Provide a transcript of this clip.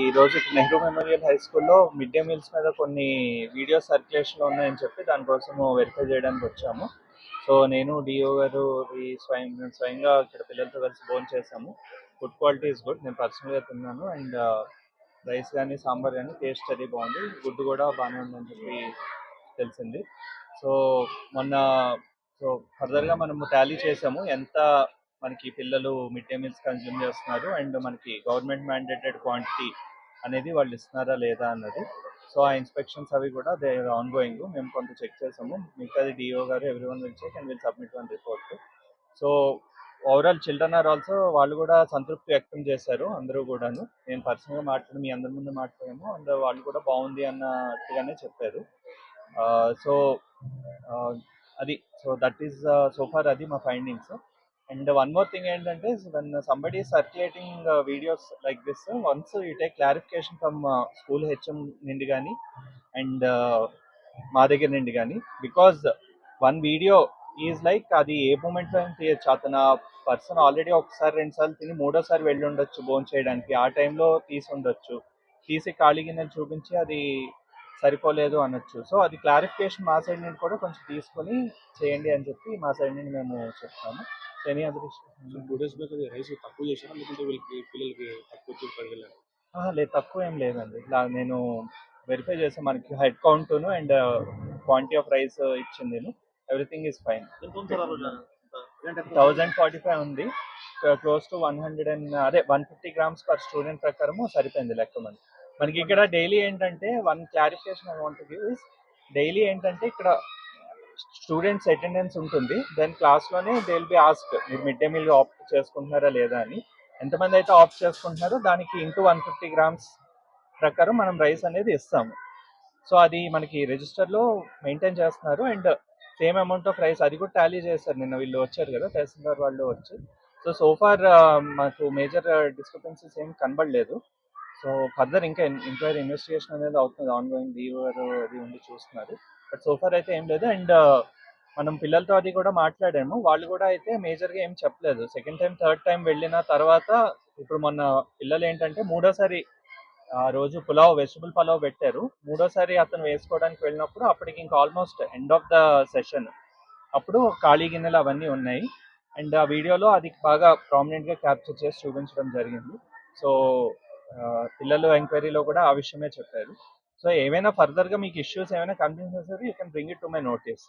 ఈ రోజు Nehru memorial high స్కూల్లో మిడ్ డే మీల్స్ మీద కొన్ని వీడియోస్ సర్క్యులేషన్లో ఉన్నాయని చెప్పి దానికోసం వెరిఫై చేయడానికి వచ్చాము. సో నేను డిఓ గారు ఈ స్వయం స్వయంగా ఇక్కడ పిల్లలతో కలిసి భోజనం చేసాము ఫుడ్ క్వాలిటీ ఇస్ గుడ్. నేను పర్సనల్గా తిన్నాను. అండ్ రైస్ కానీ సాంబార్ కానీ టేస్ట్ అది బాగుంది. గుడ్ కూడా బాగానే ఉందని చెప్పి తెలిసింది. సో మొన్న సో ఫర్దర్గా మనము టాలీ చేసాము ఎంత మనకి పిల్లలు మిడ్ డే మీల్స్ కన్జ్యూమ్ చేస్తున్నారు అండ్ మనకి గవర్నమెంట్ మ్యాండేటెడ్ క్వాంటిటీ అనేది వాళ్ళు ఇస్తున్నారా లేదా అన్నది. సో ఆ ఇన్స్పెక్షన్స్ అవి కూడా దే ఆన్ గోయింగ్ మేము కొంత చెక్ చేసాము. మిగతాది డిఓ గారు every one will check and will submit one report so overall children are also వాళ్ళు కూడా సంతృప్తి వ్యక్తం చేశారు అందరూ కూడాను. నేను పర్సనల్గా మాట్లాడి మీ అందరి ముందు మాట్లాడాము. అండ్ వాళ్ళు కూడా బాగుంది అన్నట్టుగానే చెప్పారు. Uh, సో uh, అది so that is so far అది మా findings and one more thing ఏంటంటే when somebody circulating videos like this once you take clarification from school HM నుండి కానీ అండ్ మా దగ్గర నుండి కానీ because one video is like అది ఏ మూమెంట్లో తీయచ్చు. అతను పర్సన్ ఆల్రెడీ ఒకసారి రెండు సార్లు తిని మూడోసారి వెళ్ళి ఉండొచ్చు భోజనం చేయడానికి. ఆ టైంలో తీసి ఉండొచ్చు. తీసి ఖాళీ గిన్నెలు చూపించి అది సరిపోలేదు అనొచ్చు. సో అది క్లారిఫికేషన్ మా సైడ్ నుండి కూడా కొంచెం తీసుకొని చేయండి అని చెప్పి మా సైడ్ నుండి మేము చెప్తాము. Any other two days back అది రైస్ తక్కువ చేశారా లేకుంటే వీళ్ళకి పిల్లలకి తక్కువ వచ్చి పడగలరు లేదు తక్కువ ఏం లేదండి. ఇలా నేను వెరిఫై చేసాను మనకి హెడ్ కౌంట్ను అండ్ క్వాంటిటీ ఆఫ్ రైస్ ఇచ్చింది నేను. Everything is fine thousand forty five ఉంది? Close to one hundred and అదే one fifty grams per student ప్రకారము సరిపోయింది లెక్క మనకి. మనకి ఇక్కడ డైలీ ఏంటంటే one clarification I want give is daily ఏంటంటే ఇక్కడ స్టూడెంట్స్ అటెండెన్స్ ఉంటుంది. దెన్ క్లాస్లోనే దే విల్ బి ఆస్క్ మీరు మిడ్ డే మీల్ ఆప్ట్ చేసుకుంటున్నారా లేదా అని. ఎంతమంది అయితే ఆప్ట్ చేసుకుంటున్నారో దానికి ఇంటూ వన్ ఫిఫ్టీ గ్రామ్స్ ప్రకారం మనం రైస్ అనేది ఇస్తాము. సో అది మనకి రిజిస్టర్లో మెయింటైన్ చేస్తున్నారు. And same amount of rice అది కూడా టాలీ చేస్తారు నిన్న వీళ్ళు వచ్చారు కదా తహసీల్దార్ వాళ్ళు వచ్చి. సో సోఫార్ uh, మాకు మేజర్ డిస్క్రిపెన్సీస్ ఏం కనబడలేదు. సో ఫర్దర్ ఇంకా ఎంక్వైరీ ఇన్వెస్టిగేషన్ అనేది అవుతుంది. ఆన్ గోయింగ్ డీవర్ అది ఉండి చూస్తున్నారు. బట్ సోఫార్ అయితే ఏం లేదు. అండ్ మనం పిల్లలతో అది కూడా మాట్లాడాము. వాళ్ళు కూడా అయితే మేజర్గా ఏం చెప్పలేదు. సెకండ్ టైం థర్డ్ టైం వెళ్ళిన తర్వాత ఇప్పుడు మొన్న పిల్లలు ఏంటంటే మూడోసారి ఆ రోజు పులావ్ వెజిటబుల్ పులావ్ పెట్టారు. మూడోసారి అతను వేసుకోవడానికి వెళ్ళినప్పుడు అప్పటికి ఇంకా almost end of the session. అప్పుడు ఖాళీ గిన్నెలు అవన్నీ ఉన్నాయి. అండ్ ఆ వీడియోలో అది బాగా ప్రామినెంట్గా క్యాప్చర్ చేసి చూపించడం జరిగింది. సో పిల్లలు ఎంక్వైరీలో కూడా ఆ విషయమే చెప్పారు. సో ఏమైనా ఫర్దర్గా మీకు ఇష్యూస్ ఏమైనా confusions you can bring it to my notice